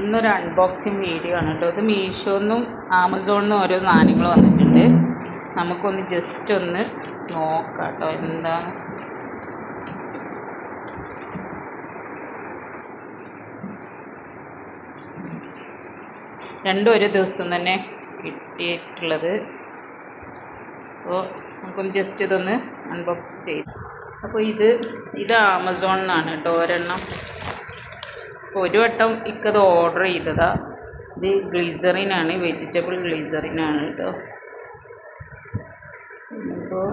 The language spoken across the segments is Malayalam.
ഇന്നൊരു അൺബോക്സിങ് വീഡിയോ ആണ് കേട്ടോ. ഇത് മീഷോന്നും ആമസോണിന്നും ഓരോ സാധനങ്ങൾ വന്നിട്ടുണ്ട്. നമുക്കൊന്ന് ജസ്റ്റ് ഒന്ന് നോക്കാം കേട്ടോ എന്താണ് രണ്ടും ഒരു ദിവസം തന്നെ കിട്ടിയിട്ടുള്ളത്. അപ്പോൾ നമുക്കൊന്ന് ജസ്റ്റ് ഇതൊന്ന് അൺബോക്സ് ചെയ്യാം അപ്പോൾ ഇത് ഇത് ആമസോണിൽ നിന്നാണ് കേട്ടോ ഒരെണ്ണം. ഒരു വട്ടം ഇക്കത് ഓർഡർ ചെയ്തതാ. ഇത് ഗ്ലീസറിനാണ് വെജിറ്റബിൾ ഗ്ലീസറിനാണ് കേട്ടോ അപ്പോൾ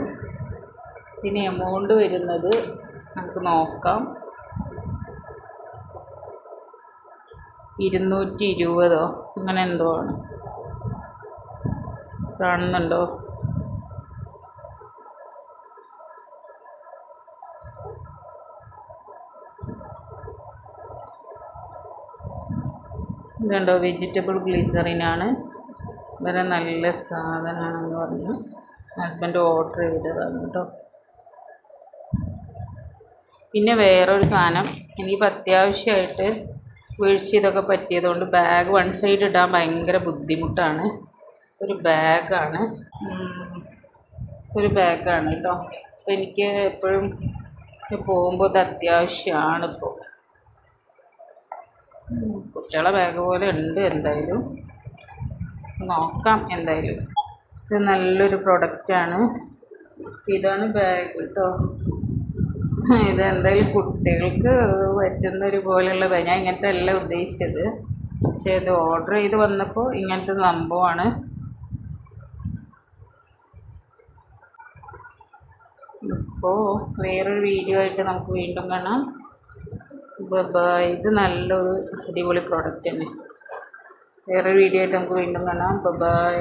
ഇതിന് എമൗണ്ട് വരുന്നത് നമുക്ക് നോക്കാം. ഇരുന്നൂറ്റി ഇരുപതോ? അങ്ങനെ എന്തോ ആണ്. കാണുന്നുണ്ടോ? ഇതുണ്ടോ? വെജിറ്റബിൾ ഗ്ലീസറിനാണ് വളരെ നല്ല സാധനമാണെന്ന് പറഞ്ഞു. ഹസ്ബൻഡ് ഓർഡർ ചെയ്തതാണ് കേട്ടോ. പിന്നെ വേറൊരു സാധനം. എനിക്കിപ്പോൾ അത്യാവശ്യമായിട്ട് വീഴ്ച ഇതൊക്കെ പറ്റിയതുകൊണ്ട് ബാഗ് വൺ സൈഡ് ഇടാൻ ഭയങ്കര ബുദ്ധിമുട്ടാണ്. ഒരു ബാഗാണ് ഒരു ബാഗാണ് കേട്ടോ. അപ്പോൾ എനിക്ക് എപ്പോഴും പോകുമ്പോൾ ഇത് അത്യാവശ്യമാണ് ഇപ്പോൾ കുട്ടികളെ ബാഗ് പോലെ ഉണ്ട് എന്തായാലും. നോക്കാം എന്തായാലും. ഇത് നല്ലൊരു പ്രൊഡക്റ്റാണ് ഇതാണ് ബാഗ് കേട്ടോ ഇത് എന്തായാലും കുട്ടികൾക്ക് പറ്റുന്ന ഒരു പോലെയുള്ള ബാഗ് ഞാൻ ഇങ്ങനത്തെ അല്ല ഉദ്ദേശിച്ചത്. പക്ഷേ ഇത് ഓർഡർ ചെയ്ത് വന്നപ്പോൾ ഇങ്ങനത്തെ സംഭവമാണ്. ഇപ്പോൾ വേറൊരു വീഡിയോ ആയിട്ട് നമുക്ക് വീണ്ടും കാണാം. ഇത് നല്ലൊരു അടിപൊളി പ്രോഡക്റ്റ് തന്നെ. വേറൊരു വീഡിയോ ആയിട്ട് നമുക്ക് വീണ്ടും കാണാം. ബൈ.